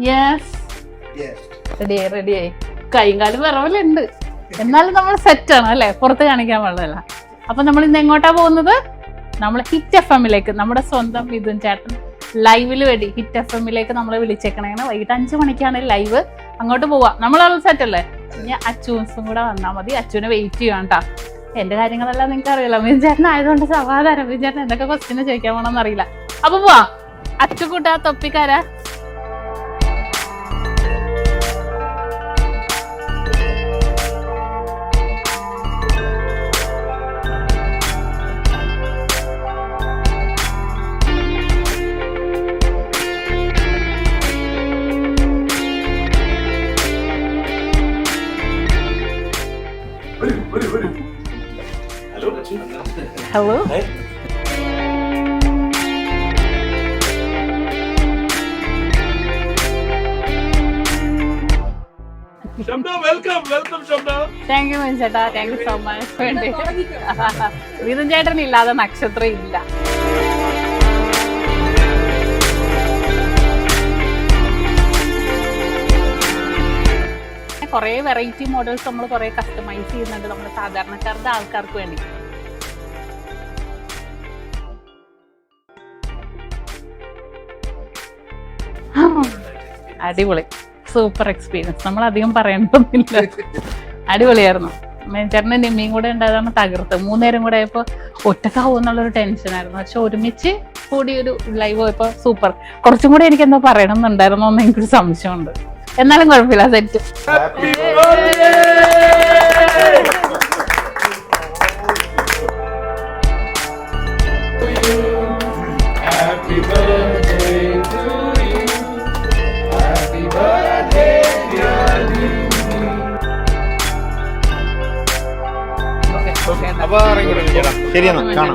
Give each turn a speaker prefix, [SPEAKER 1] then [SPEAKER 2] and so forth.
[SPEAKER 1] Yes ready റെഡിയായി കൈയും കാലും വിറവലുണ്ട്. എന്നാലും നമ്മൾ സെറ്റ് ആണ് അല്ലെ? പുറത്ത് കാണിക്കാൻ പാടില്ല അപ്പൊ നമ്മൾ ഇന്ന് എങ്ങോട്ടാ പോകുന്നത്? നമ്മൾ ഹിറ്റ് എഫ് എമ്മിലേക്ക് നമ്മുടെ സ്വന്തം മിഥുൻ ചേട്ടൻ ലൈവിൽ വേണ്ടി ഹിറ്റ് എഫ് എമ്മിലേക്ക് നമ്മളെ വിളിച്ചേക്കണേണ് വൈകിട്ട് അഞ്ചു മണിക്കാണ് ലൈവ് അങ്ങോട്ട് പോവാം. നമ്മളാൾ സെറ്റ് അല്ലേ? ഇനി അച്ചൂൻസും കൂടെ വന്നാൽ മതി. അച്ചുവിനെ വെയിറ്റ് ചെയ്യാം കേട്ടോ എന്റെ കാര്യങ്ങളെല്ലാം നിങ്ങൾക്ക് അറിയില്ല മിഥുൻ ചേട്ടൻ ആയതുകൊണ്ട് സമാധാനം. മിഥുൻ ചേട്ടൻ എന്തൊക്കെ ക്വസ്റ്റിന് ചോദിക്കാൻ അറിയില്ല. അപ്പൊ പോവാ. അച്ചുകൂട്ടാ തൊപ്പിക്കാരാ. ഹലോ. ഹലോ.
[SPEAKER 2] ശബ്ദ വെൽക്കം വെൽക്കം ശബ്ദ
[SPEAKER 1] താങ്ക് യു ചേട്ടാ താങ്ക് യു സോ മച്ച് ചേട്ടൻ ഇല്ലാതെ നക്ഷത്രം ഇല്ല. കുറേ വെറൈറ്റി മോഡൽസ് നമ്മൾ കുറേ കസ്റ്റമൈസ് ചെയ്യുന്നുണ്ട് നമ്മുടെ സാധാരണക്കാരുടെ ആൾക്കാർക്ക് വേണ്ടി. അടിപൊളി. സൂപ്പർ എക്സ്പീരിയൻസ് നമ്മൾ അധികം പറയണമെന്നില്ല അടിപൊളിയായിരുന്നു. ചേട്ടന്റെ നിമ്മിയും കൂടെ ഉണ്ടായതാണ് തകർത്ത്. മൂന്നേരം കൂടെ ആയപ്പോൾ ഒറ്റക്കാവും എന്നുള്ളൊരു ടെൻഷനായിരുന്നു പക്ഷെ ഒരുമിച്ച് കൂടി ഒരു ലൈവ് പോയപ്പോൾ സൂപ്പർ കുറച്ചും കൂടെ എനിക്ക് എന്തോ പറയണം എന്നുണ്ടായിരുന്നോ എന്ന് എനിക്കൊരു സംശയമുണ്ട്. എന്നാലും കുഴപ്പമില്ല set
[SPEAKER 2] happy Happy birthday! To you. Happy birthday, dear
[SPEAKER 3] അപ്പൊ ഇറങ്ങിക്കോട്ടെ ചേട്ടാ. ശരി എന്നാ കാണാം.